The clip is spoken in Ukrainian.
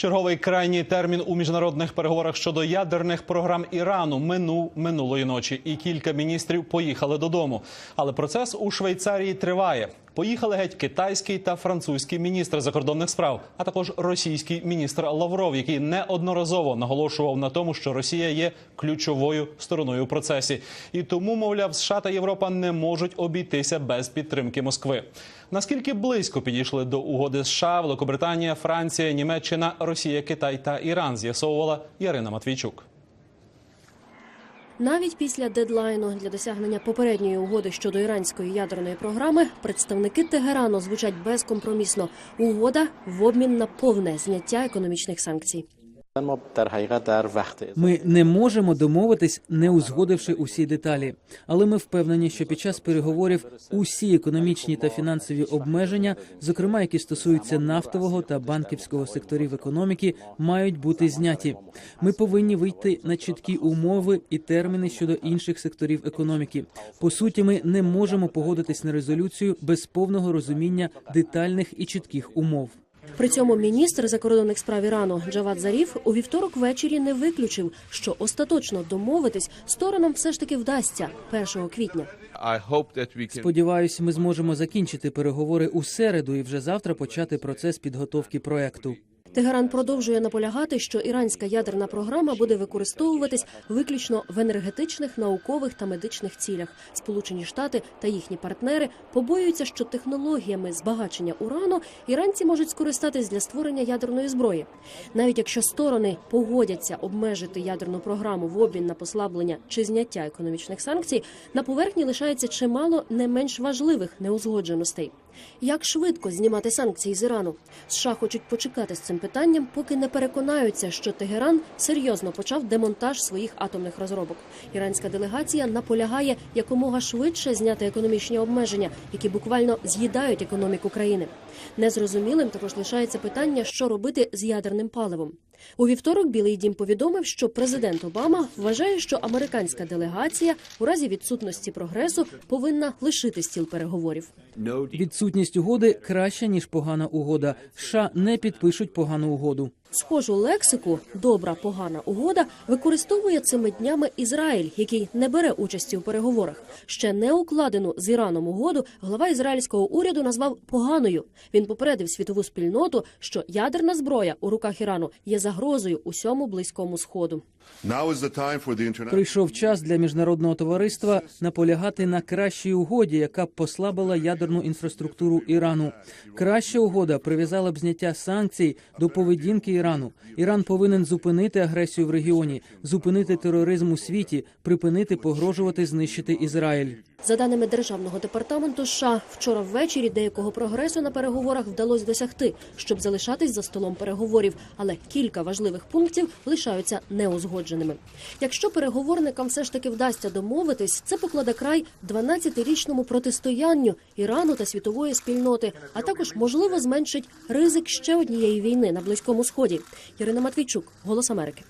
Черговий крайній термін у міжнародних переговорах щодо ядерних програм Ірану минув минулої ночі, і кілька міністрів поїхали додому. Але процес у Швейцарії триває. Поїхали геть китайський та французький міністр закордонних справ, а також російський міністр Лавров, який неодноразово наголошував на тому, що Росія є ключовою стороною у процесі, і тому, мовляв, США та Європа не можуть обійтися без підтримки Москви. Наскільки близько підійшли до угоди США, Великобританія, Франція, Німеччина, Росія, Китай та Іран, з'ясовувала Ярина Матвійчук. Навіть після дедлайну для досягнення попередньої угоди щодо іранської ядерної програми представники Тегерану звучать безкомпромісно. Угода в обмін на повне зняття економічних санкцій. Ми не можемо домовитись, не узгодивши усі деталі, але ми впевнені, що під час переговорів усі економічні та фінансові обмеження, зокрема які стосуються нафтового та банківського секторів економіки, мають бути зняті. Ми повинні вийти на чіткі умови і терміни щодо інших секторів економіки. По суті, ми не можемо погодитись на резолюцію без повного розуміння детальних і чітких умов. При цьому міністр закордонних справ Ірану Джавад Заріф у вівторок ввечері не виключив, що остаточно домовитись сторонам все ж таки вдасться 1 квітня. Сподіваюсь, ми зможемо закінчити переговори у середу і вже завтра почати процес підготовки проекту. Тегеран продовжує наполягати, що іранська ядерна програма буде використовуватись виключно в енергетичних, наукових та медичних цілях. Сполучені Штати та їхні партнери побоюються, що технологіями збагачення урану іранці можуть скористатись для створення ядерної зброї. Навіть якщо сторони погодяться обмежити ядерну програму в обмін на послаблення чи зняття економічних санкцій, на поверхні лишається чимало не менш важливих неузгодженостей. Як швидко знімати санкції з Ірану? США хочуть почекати з цим питанням, поки не переконаються, що Тегеран серйозно почав демонтаж своїх атомних розробок. Іранська делегація наполягає якомога швидше зняти економічні обмеження, які буквально з'їдають економіку країни. Незрозумілим також лишається питання, що робити з ядерним паливом. У вівторок Білий Дім повідомив, що президент Обама вважає, що американська делегація у разі відсутності прогресу повинна лишити стіл переговорів. Відсутність угоди краще ніж погана угода. США не підпишуть погану угоду. Схожу лексику добра погана угода використовує цими днями Ізраїль, який не бере участі у переговорах. Ще не укладену з Іраном угоду глава ізраїльського уряду назвав поганою. Він попередив світову спільноту, що ядерна зброя у руках Ірану є загрозою усьому близькому сходу. Прийшов час для міжнародного товариства наполягати на кращій угоді, яка б послабила ядерну інфраструктуру Ірану. Краща угода прив'язала б зняття санкцій до поведінки Ірану. Іран повинен зупинити агресію в регіоні, зупинити тероризм у світі, припинити погрожувати знищити Ізраїль. За даними державного департаменту США, вчора ввечері деякого прогресу на переговорах вдалося досягти, щоб залишатись за столом переговорів, але кілька важливих пунктів лишаються неузгодженими. Якщо переговорникам все ж таки вдасться домовитись, це покладе край 12-річному протистоянню Ірану та світової спільноти, а також можливо зменшить ризик ще однієї війни на близькому сході. Ярина Матвійчук, Голос Америки.